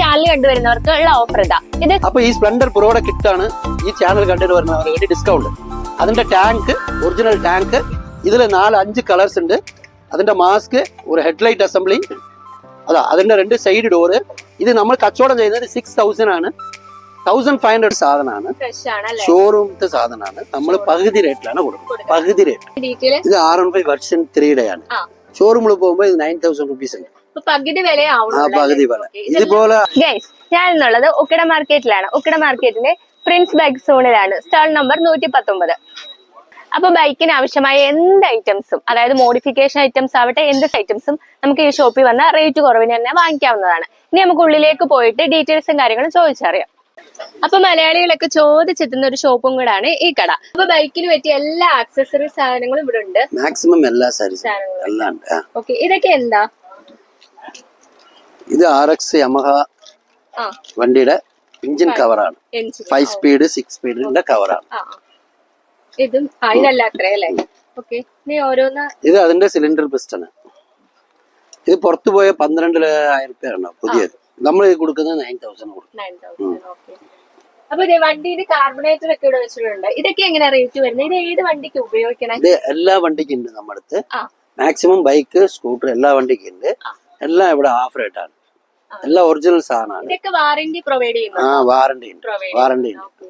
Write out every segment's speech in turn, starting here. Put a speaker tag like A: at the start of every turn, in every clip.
A: Channel കണ്ടുവരുന്നവർക്ക് ഉള്ള offer ഇതാ. ഇത്
B: അപ്പൊ ഈ സ്പ്ലെൻഡർ പ്രോയുടെ കിറ്റാണ് ഈ ചാനൽ കണ്ടിട്ട് വരുന്നവർക്ക് വേണ്ടി ഡിസ്കൗണ്ട് അതിന്റെ ടാങ്ക് ഒറിജിനൽ ടാങ്ക് ഇതിൽ നാല് അഞ്ച് കളേഴ്സ് ഉണ്ട്. അതിന്റെ മാസ്ക് ഒരു ഹെഡ്ലൈറ്റ് അസംബ്ലി അതാ അതിന്റെ രണ്ട് സൈഡ് ഡോറ് ഇത് നമ്മൾ കച്ചവടം ചെയ്യുന്നത് സിക്സ് തൗസൻഡ് ആണ്. തൗസൻഡ് ഫൈവ് ഹൺഡ്രഡ് സാധനമാണ്.
A: ഷോറൂമിന്റെ ആണ്
B: ഷോറൂമത്തെ സാധനമാണ്. നമ്മൾ പകുതി റേറ്റിലാണ് കൊടുക്കുന്നത്. പകുതി റേറ്റ് ഇത് R one five version three day
A: ആണ്.
B: ഷോറൂമിൽ പോകുമ്പോൾ ഇത് നയൻ തൗസൻഡ് റുപ്പീസ് ഉണ്ട്.
A: പകുതി വില.
B: പകുതി ഇതുപോലെ
A: ഞാൻ എന്നുള്ളത് ഉക്കട മാർക്കറ്റിലാണ്. ഉക്കട മാർക്കറ്റിലെ പ്രിൻസ് ബൈക്ക് സോണിലാണ്. സ്റ്റാൾ നമ്പർ നൂറ്റി പത്തൊമ്പത് അപ്പൊ ബൈക്കിന് ആവശ്യമായ എന്ത് ഐറ്റംസും അതായത് മോഡിഫിക്കേഷൻ ഐറ്റംസ് ആവട്ടെ എന്ത് ഐറ്റംസും നമുക്ക് ഈ ഷോപ്പിൽ വന്ന റേറ്റ് കുറവിന് തന്നെ വാങ്ങിക്കാവുന്നതാണ്. ഇനി നമുക്ക് ഉള്ളിലേക്ക് പോയിട്ട് ഡീറ്റെയിൽസും കാര്യങ്ങളും ചോദിച്ചറിയാം. അപ്പൊ മലയാളികളൊക്കെ ചോദിച്ചെത്തുന്ന ഒരു ഷോപ്പും കൂടാണ് ഈ കട. അപ്പൊ ബൈക്കിന് പറ്റിയ എല്ലാ ആക്സസറി സാധനങ്ങളും ഇവിടെ ഉണ്ട്.
B: മാക്സിമം എല്ലാ
A: സാധനങ്ങളും. ഇതൊക്കെ എന്താ?
B: ഇത് ആർ എക്സ് യമഹ വണ്ടിയുടെ എഞ്ചിൻ കവറാണ്. ഫൈവ് സ്പീഡ് സിക്സ് സ്പീഡിന്റെ കവറാണ്.
A: ഇതും
B: അതിന്റെ സിലിണ്ടർ പിസ്റ്റണ് ഇത് പുറത്തു പോയ പന്ത്രണ്ട് ആയിരത്തി റുപ്യാണ് പുതിയത് നമ്മൾ ഇത് കൊടുക്കുന്നത് നയൻ തൗസൻഡ് കൊടുക്കും
A: നയൻ തൗസൻഡ് ഓക്കെ അപ്പൊ ഇത് വണ്ടിയുടെ കാർബണേറ്റർ ഒക്കെ ഇവിടെ വെച്ചിട്ടുണ്ട്. ഇതൊക്കെ റേറ്റ് വരുന്നത്? ഇത് ഏത് വണ്ടിക്ക് ഉപയോഗിക്കണേ?
B: ഇത് എല്ലാ വണ്ടിക്കും ഉണ്ട് നമ്മുടെ അടുത്ത്. മാക്സിമം ബൈക്ക് സ്കൂട്ടർ എല്ലാ വണ്ടിക്കും ഉണ്ട്. എല്ലാം ഇവിടെ ഓഫ് റേറ്റ് ആണ്. എല്ലാം ഒറിജിനൽ സാധനമാണ്.
A: ഇതൊക്കെ വാറന്റി പ്രൊവൈഡ് ചെയ്യുന്നു?
B: ആ വാറണ്ടി ഉണ്ട്.
A: വാറന്റി
B: വാറണ്ടി ഉണ്ട്.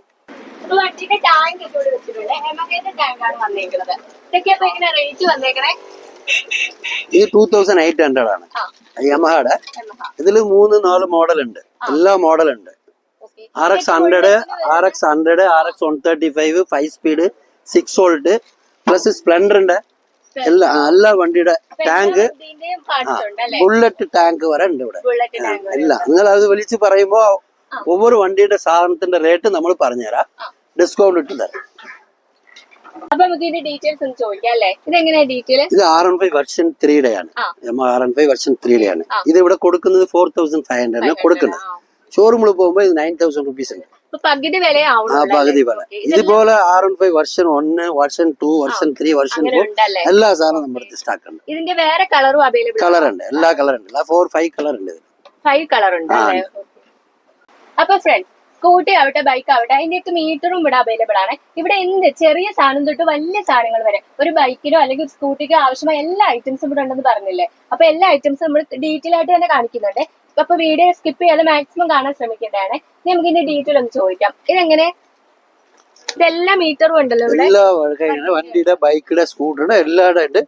A: അപ്പൊ വണ്ടിയുടെ ടാങ്ക് ഒക്കെ ഇവിടെ വെച്ചിട്ടുണ്ട്. എമകേന്റെ ടാങ്ക് വന്നേക്കുന്നത് ഇതൊക്കെ അപ്പൊ എങ്ങനെ റേറ്റ് വന്നേക്കണേ?
B: ഇത് ടൂ തൗസൻഡ് എയ്റ്റ് ഹൺഡ്രഡ് ആണ്. യമഹയുടെ
A: യമഹ.
B: ഇതിൽ മൂന്ന് നാല് മോഡൽ ഉണ്ട്. എല്ലാ മോഡൽ ഉണ്ട്. R X hundred R X hundred R X one thirty five five speed six volt plus സ്പ്ലെൻഡറിന്റെ എല്ലാ എല്ലാ വണ്ടിയുടെ ടാങ്ക് ബുള്ളറ്റ് ടാങ്ക് വരെ ഉണ്ട് ഇവിടെ. ഇല്ല നിങ്ങൾ അത് വിളിച്ച് പറയുമ്പോ ഒവ്വൊരു വണ്ടിയുടെ സാധനത്തിന്റെ റേറ്റ് നമ്മൾ പറഞ്ഞുതരാം. ഡിസ്കൗണ്ട് ഇട്ട് തരാം. ഇത് ആർ എൻ ഫൈവ് വെർഷൻ ത്രീയുടെ ആണ്. ആർ എൻ ഫൈവ് വെർഷൻ ത്രീയുടെ ആണ്. ഇത് ഇവിടെ കൊടുക്കുന്നത് ഫോർ തൗസൻഡ് ഫൈവ് ഹൺഡ്രഡിന് കൊടുക്കുന്നത്. ഷോറൂമിൽ പോകുമ്പോൾ ഇത് നയൻ തൗസൻഡ് റുപ്പീസ് ഉണ്ട്.
A: പകുതി വില
B: ആ
A: ആവുള്ളൂ
B: പകുതി വില. ഇതുപോലെ ആർ എൺ ഫൈവ് വെർഷൻ ഒന്ന് version two version three version four എല്ലാ സാധനവും നമ്മുടെ സ്റ്റാക്ക് ഉണ്ട്.
A: ഇതിന്റെ വേറെ കളറും അവൈലബിൾ
B: കളർ ഉണ്ട്? എല്ലാ കളർ ഉണ്ട്. ഫോർ ഫൈവ് കളർ ഉണ്ട്
A: ഫൈവ് കളർ ഉണ്ട് അപ്പൊ ഫ്രണ്ട്സ് സ്കൂട്ടി ആവട്ടെ ബൈക്ക് ആവട്ടെ അതിന്റെയൊക്കെ മീറ്ററും ഇവിടെ അവൈലബിൾ ആണ്. ഇവിടെ എന്ത് ചെറിയ സാധനം തൊട്ട് വലിയ സാധനങ്ങൾ വരെ ഒരു ബൈക്കിനോ അല്ലെങ്കിൽ സ്കൂട്ടിക്കോ ആവശ്യമായ എല്ലാ ഐറ്റംസും ഇവിടെ ഉണ്ടെന്ന് പറഞ്ഞില്ലേ? അപ്പൊ എല്ലാ ഐറ്റംസും നമ്മൾ ഡീറ്റെയിൽ ആയിട്ട് തന്നെ കാണിക്കുന്നുണ്ട്. അപ്പൊ വീഡിയോ സ്കിപ്പ് ചെയ്യാതെ മാക്സിമം കാണാൻ ശ്രമിക്കേണ്ടതാണ്. ഇനി നമുക്ക് ഇതിന്റെ ഡീറ്റെയിൽ ഒന്ന് ചോദിക്കാം. ഇതെങ്ങനെ? ഇതെല്ലാം മീറ്ററും ഉണ്ടല്ലോ ഇവിടെ.
B: എല്ലാ വണ്ടിയുടെ ബൈക്കിടെ സ്കൂട്ടറുടെ എല്ലാടെ ഉണ്ട്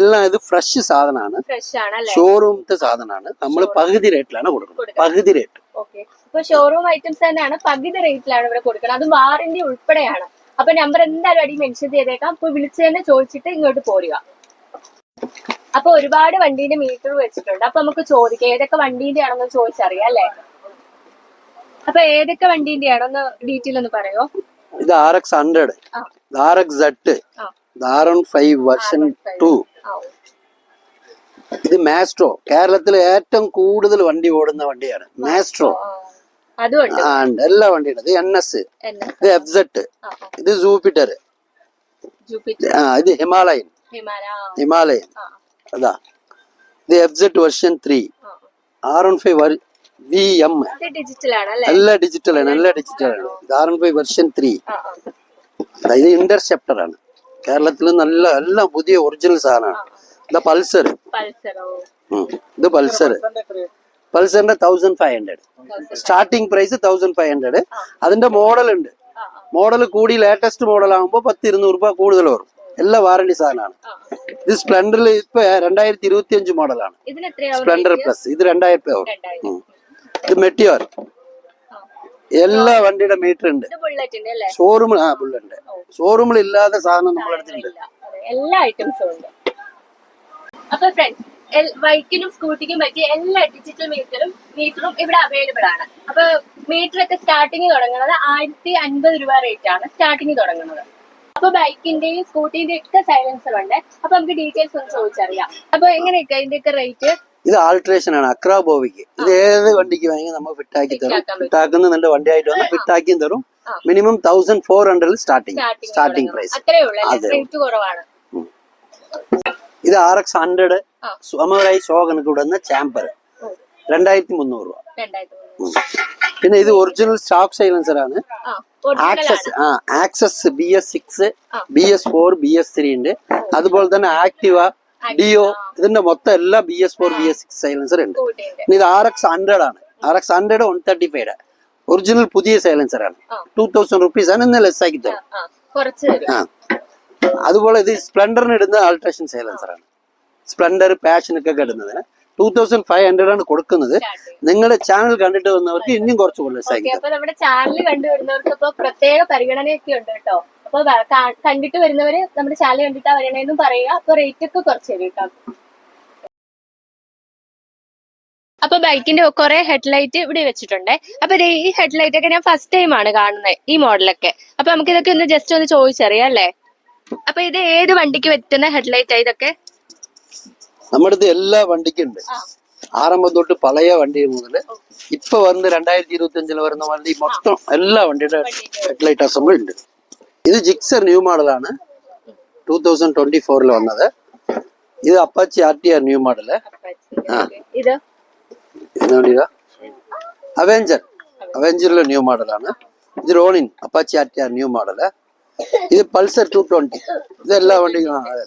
B: എല്ലാം ഇത് ഫ്രഷ് സാധനമാണ്.
A: ഫ്രഷ് ആണ് ഷോറൂമിന്റെ
B: ഷോറൂമത്തെ സാധനമാണ്. നമ്മൾ പകുതി റേറ്റിലാണ് കൊടുക്കുന്നത്. പകുതി റേറ്റ്
A: ഓക്കെ ഇപ്പൊ ഷോറൂം ഐറ്റംസ് തന്നെയാണ് പകുതി റേറ്റിലാണ് ഇവിടെ കൊടുക്കുന്നത്. അത് വാറന്റി ഉൾപ്പെടെയാണ്. അപ്പൊ നമ്പർ എന്തായാലും അടി മെൻഷൻ ചെയ്തേക്കാം. അപ്പൊ വിളിച്ചു തന്നെ ചോദിച്ചിട്ട് ഇങ്ങോട്ട് പോരുക. അപ്പൊ ഒരുപാട് വണ്ടീന്റെ മീറ്റർ വെച്ചിട്ടുണ്ട്. അപ്പൊ നമുക്ക് ചോദിക്കാം ഏതൊക്കെ വണ്ടീന്റെ ആണെന്ന് ചോദിച്ചറിയാം അല്ലെ? അപ്പൊ ഏതൊക്കെ വണ്ടീന്റെ ആണെന്ന് ഡീറ്റെയിൽ ഒന്ന് പറയോ?
B: ഇത് R X hundred R X എട്ട്
A: ആ.
B: R N five version two ഇത് മാസ്ട്രോ കേരളത്തിൽ ഏറ്റവും കൂടുതൽ വണ്ടി ഓടുന്ന വണ്ടിയാണ് മാസ്ട്രോ
A: ഉണ്ട്.
B: എല്ലാ വണ്ടിയുണ്ട്. ഇത് എൻ എസ് ഇത് എഫ്
A: ആ.
B: ഇത് ജൂപ്പിറ്റർ ആ ഇത് ഹിമാലയൻ
A: ഹിമാലയ
B: ഹിമാലയൻ അതാ. ഇത് F Z version three. R one five V M
A: ഇത് ഡിജിറ്റൽ ആണ്
B: എല്ലാ എല്ലാ ഡിജിറ്റലാണ് ഇത് R one five version three ഇത് ഇന്റർസെപ്റ്റർ ആണ്. കേരളത്തിൽ നല്ല എല്ലാം പുതിയ ഒറിജിനൽ സാധനമാണ്. ഇത് പൾസർ ഇത് Pulsar പൾസറിന്റെ thousand five hundred starting price thousand five hundred അതിന്റെ മോഡൽ ഉണ്ട്. മോഡൽ കൂടി ലേറ്റസ്റ്റ് മോഡൽ ആകുമ്പോൾ പത്ത് ഇരുന്നൂറ് രൂപ കൂടുതൽ വരും. എല്ലാ വാറണ്ടി സാധനമാണ്. ഇത് സ്പ്ലെൻഡറിൽ ഇപ്പൊ രണ്ടായിരത്തി ഇരുപത്തി അഞ്ച് മോഡലാണ് സ്പ്ലെൻഡർ പ്ലസ് ഇത് രണ്ടായിരം രൂപ. ഇത് മെറ്റിയോർ എല്ലാ വണ്ടിയുടെ മീറ്റർ ഉണ്ട്. ഷോറൂമിൽ ആ ബുള്ളുണ്ട് ഷോറൂമിൽ ഇല്ലാത്ത സാധനം നമ്മളെ അടുത്തുണ്ട്
A: എല്ലാ ഐറ്റംസും ഉണ്ട്. അപ്പൊ ഫ്രണ്ട്സ് ബൈക്കിനും സ്കൂട്ടിക്കും പറ്റിയ എല്ലാ ഡിജിറ്റൽ മീറ്ററും മീറ്ററും ഇവിടെ അവൈലബിൾ ആണ്. അപ്പൊ മീറ്റർ ഒക്കെ സ്റ്റാർട്ടിങ് തുടങ്ങുന്നത് ആയിരത്തി അൻപത് രൂപ റേറ്റ് ആണ് സ്റ്റാർട്ടിങ് തുടങ്ങുന്നത്. അപ്പൊ ബൈക്കിന്റെയും സ്കൂട്ടിന്റെയും ഒക്കെ സൈലൻസർ ഉണ്ട്. അപ്പൊ നമുക്ക് ഡീറ്റെയിൽസ് ഒന്ന് ചോദിച്ചറിയാം. അപ്പൊ എങ്ങനെയൊക്കെ ഇതിന്റെയൊക്കെ റേറ്റ്
B: ഇത് ആൾട്രേഷൻ ആണ്. അക്രാബോവിക്ക് ഇത് ഏത് വണ്ടിക്ക് വേണമെങ്കിൽ നമ്മൾ ഫിറ്റാക്കി തരും. ഫിറ്റാക്കുന്ന നിന്റെ വണ്ടിയായിട്ട് വന്ന് ഫിറ്റാക്കിയും തരും. മിനിമം തൗസൻഡ് ഫോർ ഹൺഡ്രഡിൽ സ്റ്റാർട്ടിങ്
A: സ്റ്റാർട്ടിങ്
B: സ്റ്റാർട്ടിംഗ് പ്രൈസ് ഇത് ആർ എക്സ് ഹൺഡ്രഡ്. സമറായി വിടുന്ന ചാമ്പർ. രണ്ടായിരത്തി മുന്നൂറ് രൂപ. പിന്നെ ഇത് ഒറിജിനൽ സ്റ്റാഫ് സൈലൻസർ ആണ്. ആക്സസ് ആ Access B S six. B S four B S three ഉണ്ട്. അതുപോലെ തന്നെ ആക്ടിവ ഡിയോ ഇതിന്റെ മൊത്തം എല്ലാ B S four B S six silencer ഉണ്ട്. പിന്നെ ഇത് ആർ എക്സ് ഹൺഡ്രഡ് ആണ്. R X hundred one thirty five original പുതിയ സൈലൻസർ ആണ്. ടൂ തൗസൻഡ് റുപ്പീസ് ആണ്. ഇന്ന് ലെസ് ആക്കി തരും.
A: ആ
B: അതുപോലെ ഇത് സ്പ്ലെൻഡറിന് ഇടുന്ന ആൾട്രേഷൻ സൈലൻസർ ആണ്. സ്പ്ലെൻഡർ പാഷനൊക്കെ ഇടുന്നതിന് ടൂ തൗസൻഡ് ഫൈവ് ഹൺഡ്രഡ് ആണ് കൊടുക്കുന്നത്. നിങ്ങളുടെ ചാനൽ കണ്ടിട്ട് വന്നവർക്ക് ഇനിയും കുറച്ച് കൂടുതൽ
A: അപ്പൊ നമ്മുടെ ചാനൽ കണ്ടുവരുന്നവർക്ക് ഇപ്പൊ പ്രത്യേക പരിഗണനയൊക്കെ ഉണ്ട് കേട്ടോ. അപ്പൊ കണ്ടിട്ട് വരുന്നവര് നമ്മുടെ ചാനൽ കണ്ടിട്ടാ വരണേന്നും പറയുക. അപ്പൊ റേറ്റ് ഒക്കെ കുറച്ച് തരും കേട്ടോ. അപ്പൊ ബൈക്കിന്റെ കുറെ ഹെഡ്ലൈറ്റ് ഇവിടെ വെച്ചിട്ടുണ്ട്. അപ്പൊ ഈ ഹെഡ്ലൈറ്റ് ഒക്കെ ഞാൻ ഫസ്റ്റ് ടൈം ആണ് കാണുന്നത് ഈ മോഡലൊക്കെ അപ്പൊ നമുക്ക് ഇതൊക്കെ ഒന്ന് ജസ്റ്റ് ഒന്ന് ചോദിച്ചറിയാം അല്ലേ? അപ്പൊ ഇത് ഏത് വണ്ടിക്ക് പറ്റുന്ന ഹെഡ്ലൈറ്റ് ഇതൊക്കെ?
B: നമ്മുടെ എല്ലാ വണ്ടിക്കും ഉണ്ട്.
A: ആ
B: ആരംഭം തൊട്ട് പഴയ വണ്ടി മുതൽ ഇപ്പൊ വന്ന് രണ്ടായിരത്തി ഇരുപത്തി അഞ്ചിൽ വരുന്ന വണ്ടി മൊത്തം എല്ലാ വണ്ടിയുടെ ഹെഡ്ലൈറ്റ് അസംബിൾ ഉണ്ട് ഇത് ജിക്സർ ന്യൂ മോഡലാണ് ടൂ തൗസൻഡ് ട്വന്റി ഫോറിൽ വന്നത് ഇത് Apache R T R new model
A: ഇത്
B: എന്താ അവെഞ്ചർ അവെഞ്ചറിലെ ന്യൂ മോഡലാണ് ഇത് Ronin Apache R T R new model ഇത് പൾസർ ടു ട്വന്റി ഇത് എല്ലാ വണ്ടിയും ആ, അതെ.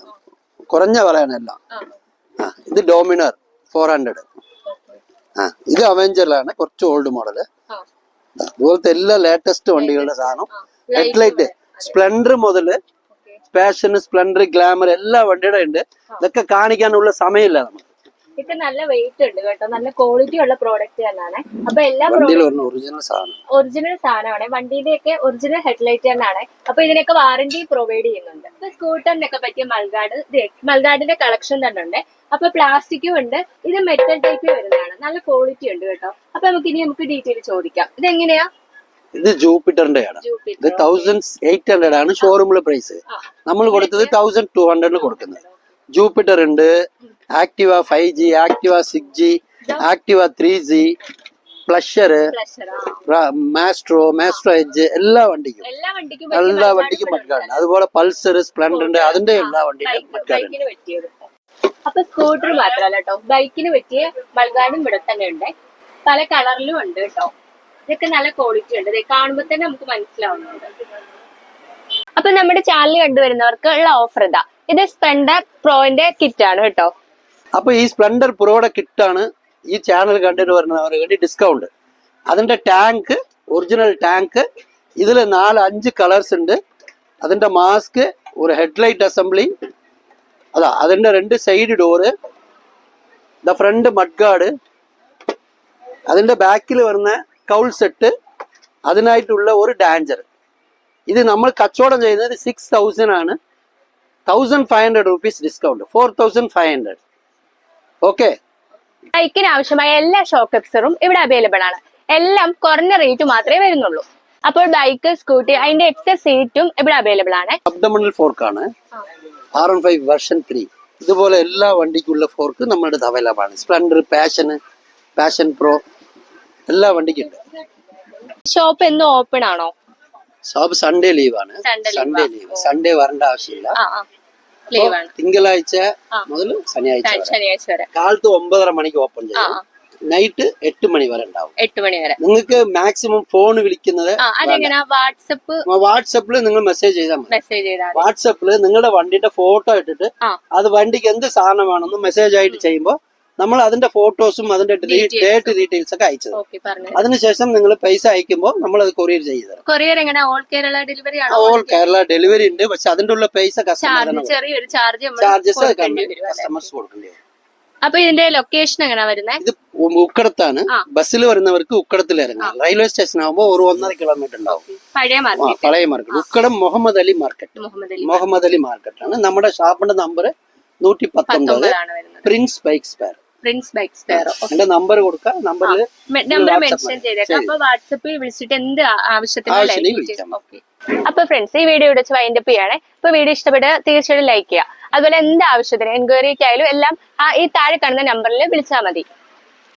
A: ആ
B: ഇത് അവെഞ്ചറിലാണ് കുറച്ച് ഓൾഡ് മോഡൽ
A: ആ.
B: അതുപോലത്തെ എല്ലാ ലേറ്റസ്റ്റ് വണ്ടികളുടെ സാധനം.
A: ഹെഡ്
B: ഹെഡ്ലൈറ്റ് സ്പ്ലെൻഡർ
A: മുതൽ
B: പാഷൻ സ്പ്ലെൻഡർ ഗ്ലാമർ എല്ലാ വണ്ടിയുടെ ഉണ്ട്. ഇതൊക്കെ കാണിക്കാനുള്ള സമയമില്ല നമുക്ക്.
A: ഇതൊക്കെ നല്ല വെയിറ്റ് ഉണ്ട് കേട്ടോ. നല്ല ക്വാളിറ്റി ഉള്ള പ്രോഡക്റ്റ് തന്നെയാണ്. അപ്പൊ എല്ലാ
B: ഒറിജിനൽ സാധനം.
A: ഒറിജിനൽ സാധനമാണ്. വണ്ടിയുടെ ഒക്കെ ഒറിജിനൽ ഹെഡ്ലൈറ്റ് തന്നെയാണ്. അപ്പൊ ഇതിനൊക്കെ വാറന്റി പ്രൊവൈഡ് ചെയ്യുന്നുണ്ട്. സ്കൂട്ടറിനൊക്കെ പറ്റിയ മൽഗാഡ് മൽഗാഡിന്റെ കളക്ഷൻ തന്നെ ഉണ്ട്. അപ്പൊ പ്ലാസ്റ്റിക്കും ഉണ്ട്. ഇത് മെറ്റൽ ടൈപ്പ് വരുന്നതാണ്. നല്ല ക്വാളിറ്റി ഉണ്ട് കേട്ടോ. അപ്പൊ നമുക്ക് ഇനി നമുക്ക് ഡീറ്റെയിൽ ചോദിക്കാം. ഇത് എങ്ങനെയാ
B: ഇത് ജൂപ്പിറ്ററിന്റെ ആണ് ഇത് തൗസൻഡ് എയ്റ്റ് ഹൺഡ്രഡ് ആണ് ഷോറൂമിലെ പ്രൈസ് നമ്മൾ കൊടുത്തത് തൗസൻഡ് ടു ഹൺഡ്രഡിന് കൊടുക്കുന്നത്. ജൂപ്പിറ്റർ ഉണ്ട്. Activa five G Activa six G Activa three G Pleasure Maestro Maestro Edge എല്ലാ വണ്ടിക്കും.
A: എല്ലാ വണ്ടിക്കും
B: മഡ്ഗാർഡ് അതുപോലെ പൾസർ സ്പ്ലെൻഡർ ഉണ്ട്. അതിന്റെ എല്ലാ വണ്ടിക്കും മഡ്ഗാർഡ്
A: അപ്പൊ സ്കൂട്ടർ മാത്രല്ല കേട്ടോ ബൈക്കിന് പറ്റിയ ബൾഗാനും ഇവിടെ തന്നെ ഉണ്ട്. പല കളറിലും ഉണ്ട് കേട്ടോ ഇതൊക്കെ നല്ല ക്വാളിറ്റി ഉണ്ട്. കാണുമ്പോ തന്നെ നമുക്ക് മനസ്സിലാവുന്നുണ്ട്. അപ്പൊ നമ്മുടെ ചാനൽ കണ്ടുവരുന്നവർക്ക് ഉള്ള ഓഫർ ഇതാ ഇത് സ്പ്ലെൻഡർ പ്രോന്റെ കിറ്റ് ആണ് കേട്ടോ
B: അപ്പൊ ഈ സ്പ്ലെൻഡർ പ്രോയുടെ കിറ്റാണ് ഈ ചാനൽ കണ്ടിട്ട് വരുന്നവർക്ക് വേണ്ടി ഡിസ്കൗണ്ട് അതിന്റെ ടാങ്ക് ഒറിജിനൽ ടാങ്ക് ഇതിൽ നാല് അഞ്ച് കളേഴ്സ് ഉണ്ട്. അതിന്റെ മാസ്ക് ഒരു ഹെഡ്ലൈറ്റ് അസംബ്ലി അതാ അതിന്റെ രണ്ട് side door the front mudguard അതിന്റെ ബാക്കിൽ വരുന്ന കൗൾ സെറ്റ് അതിനായിട്ടുള്ള ഒരു ഡാഞ്ചർ ഇത് നമ്മൾ കച്ചവടം ചെയ്യുന്നത് സിക്സ് തൗസൻഡ് ആണ്. Thousand five hundred rupees discount four thousand five hundred okay
A: ബൈക്കിന് ആവശ്യമായ എല്ലാ ഷോക്ക് എക്സറും ഇവിടെ അവൈലബിൾ ആണ്. എല്ലാം കുറഞ്ഞ റേറ്റ് മാത്രമേ വരുന്നുള്ളൂ. അപ്പോൾ ബൈക്ക് സ്കൂട്ടി അതിന്റെ എട്ട് സീറ്റും ഇവിടെ അവൈലബിൾ ആണ്.
B: അബ്ഡമണൽ ഫോർക്കാണ് R one five version three ഇതുപോലെ എല്ലാ വണ്ടിക്കുള്ള ഫോർക്ക് നമ്മുടെ ആണ് സ്പ്ലെൻഡർ പാഷന് പാഷൻ പ്രോ എല്ലാ വണ്ടിക്കും ഉണ്ട്
A: ഷോപ്പ് എന്നും ഓപ്പൺ ആണോ?
B: ഷോപ്പ് സൺഡേ ലീവാണ് സൺഡേ ലീവ് സൺഡേ വരേണ്ട ആവശ്യമില്ല. തിങ്കളാഴ്ച മുതൽ ശനിയാഴ്ച വരെ. കാലത്ത് ഒമ്പതര മണിക്ക് ഓപ്പൺ ചെയ്യും. നൈറ്റ് എട്ട് മണി വരെ ഉണ്ടാവും.
A: എട്ട് മണി വരെ.
B: നിങ്ങൾക്ക് മാക്സിമം ഫോൺ വിളിക്കുന്നത്
A: വാട്സപ്പ്
B: വാട്സപ്പിൽ നിങ്ങൾ മെസ്സേജ് ചെയ്താൽ മതി.
A: മെസ്സേജ് ചെയ്താൽ.
B: വാട്സപ്പിൽ നിങ്ങളുടെ വണ്ടിയുടെ ഫോട്ടോ ഇട്ടിട്ട് അത് വണ്ടിക്ക് എന്ത് സാധനം വേണമെന്ന് മെസ്സേജ് ആയിട്ട് ചെയ്യുമ്പോൾ നമ്മൾ അതിന്റെ ഫോട്ടോസും അതിന്റെ ഡേറ്റ് ഡീറ്റെയിൽസ് ഒക്കെ. അയച്ചത് അതിനുശേഷം നിങ്ങൾ പൈസ അയക്കുമ്പോൾ നമ്മൾ അത് കൊറിയർ ചെയ്ത്
A: കൊറിയർ എങ്ങനെ? All Kerala delivery
B: all Kerala delivery ഉണ്ട്. പക്ഷെ അതിന്റെ ഉള്ള പൈസ കസ്റ്റമർ ചാർജസ് കസ്റ്റമേഴ്സ് കൊടുക്കേണ്ടി വരും.
A: അപ്പൊ ഇതിന്റെ ലൊക്കേഷൻ എങ്ങനെയാ വരുന്നത്
B: ഇത് ഉക്കടത്താണ്. ബസ്സിൽ വരുന്നവർക്ക് ഉക്കടത്തിൽ ഇറങ്ങാം. റെയിൽവേ സ്റ്റേഷൻ ആകുമ്പോൾ ഒരു ഒന്നര കിലോമീറ്റർ ഉണ്ടാവും.
A: പഴയ മാർക്കറ്റ്
B: പഴയ മാർക്കറ്റ് ഉക്കടം മുഹമ്മദ് അലി മാർക്കറ്റ്
A: മുഹമ്മദ് അലി
B: മാർക്കറ്റാണ് നമ്മുടെ ഷാപ്പിന്റെ നമ്പർ നൂറ്റി പത്തൊമ്പത് prince bike spare
A: prince bike സ്പെയറോ
B: എന്റെ നമ്പർ കൊടുക്കുക നമ്പറിൽ
A: നമ്പർ മെൻഷൻ. ചെയ്തേക്കാം. അപ്പൊ വാട്സപ്പിൽ വിളിച്ചിട്ട് എന്ത് ആവശ്യത്തിനുള്ള ആവശ്യത്തിനും
B: ആവശ്യത്തിന്
A: ഓക്കെ. അപ്പൊ ഫ്രണ്ട്സ് ഈ വീഡിയോ ഇവിടെ വൈൻഡപ്പ് ചെയ്യാണ് ഇപ്പൊ വീഡിയോ ഇഷ്ടപ്പെട്ട് തീർച്ചയായിട്ടും ലൈക്ക് ചെയ്യുക. അതുപോലെ എന്ത് ആവശ്യത്തിന് എൻക്വയറിക്കായാലും എല്ലാം ഈ താഴെ കാണുന്ന നമ്പറിൽ വിളിച്ചാൽ മതി.